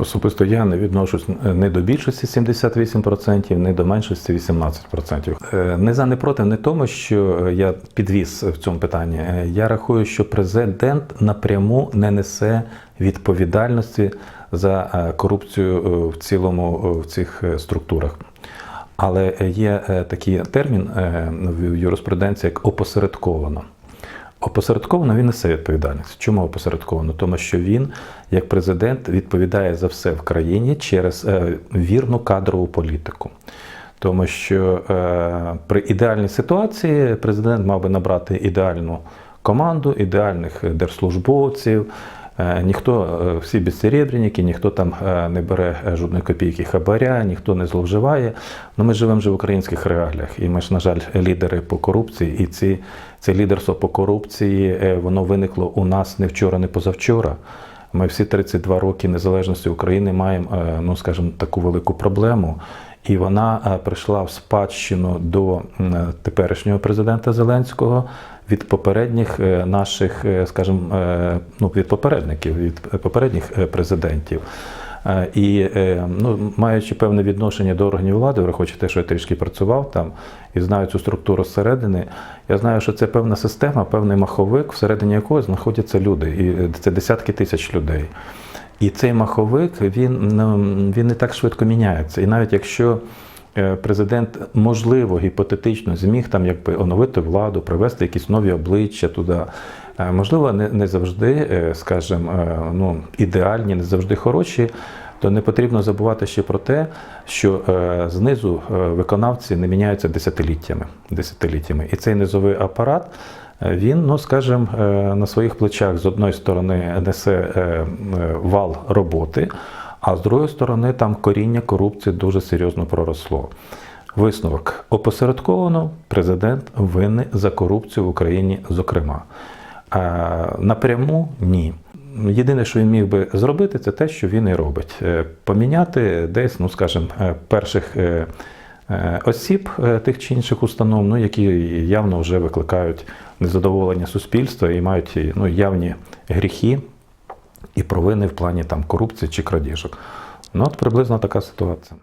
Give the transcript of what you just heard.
Особисто я не відношусь не до більшості 78%, не до меншості 18%. Е, Не за не проти, не тому, що я підвіз в цьому питанні. Е, Я рахую, що президент напряму не несе відповідальності за е, корупцію е, в цілому е, в цих е, структурах. Але є е, такий термін е, в юриспруденції як опосередковано. Опосередковано він несе відповідальність. Чому опосередковано? Тому що він, як президент, відповідає за все в країні через е, вірну кадрову політику. Тому що е, при ідеальній ситуації президент мав би набрати ідеальну команду, ідеальних держслужбовців. Е, Ніхто, е, всі безсеребренники, ніхто там е, не бере жодної копійки хабаря, ніхто не зловживає. Ну ми живемо вже в українських реаліях, і ми ж, на жаль, лідери по корупції. І ці, це лідерство по корупції воно виникло у нас не вчора, не позавчора. Ми всі 32 роки незалежності України маємо, ну скажімо, таку велику проблему. І вона е, прийшла в спадщину до теперішнього президента Зеленського від попередніх е, наших, е, скажімо, ну, від попередників, від попередніх президентів. І ну, маючи певне відношення до органів влади, враховуючи те, що я трішки працював там і знаю цю структуру зсередини, я знаю, що це певна система, певний маховик, всередині якого знаходяться люди, і це десятки тисяч людей. І цей маховик він, ну, він не так швидко міняється. І навіть якщо е, президент, можливо, гіпотетично зміг там якби оновити владу, привести якісь нові обличчя туди. е, Можливо, не, не завжди, е, скажімо, ну, ідеальні, не завжди хороші, то не потрібно забувати ще про те, що знизу виконавці не міняються десятиліттями. десятиліттями. І цей низовий апарат він, ну скажімо, е, на своїх плечах з одної сторони несе е, е, вал роботи, а з другої сторони там коріння корупції дуже серйозно проросло. Висновок опосередковано президент винний за корупцію в Україні, зокрема. Напряму ні. Єдине, що він міг би зробити, це те, що він і робить: поміняти десь, ну скажімо, перших осіб е, тих чи інших установ, ну які явно вже викликають незадоволення суспільства і мають ну, явні гріхи і провини в плані там корупції чи крадіжок. Ну, от приблизно така ситуація.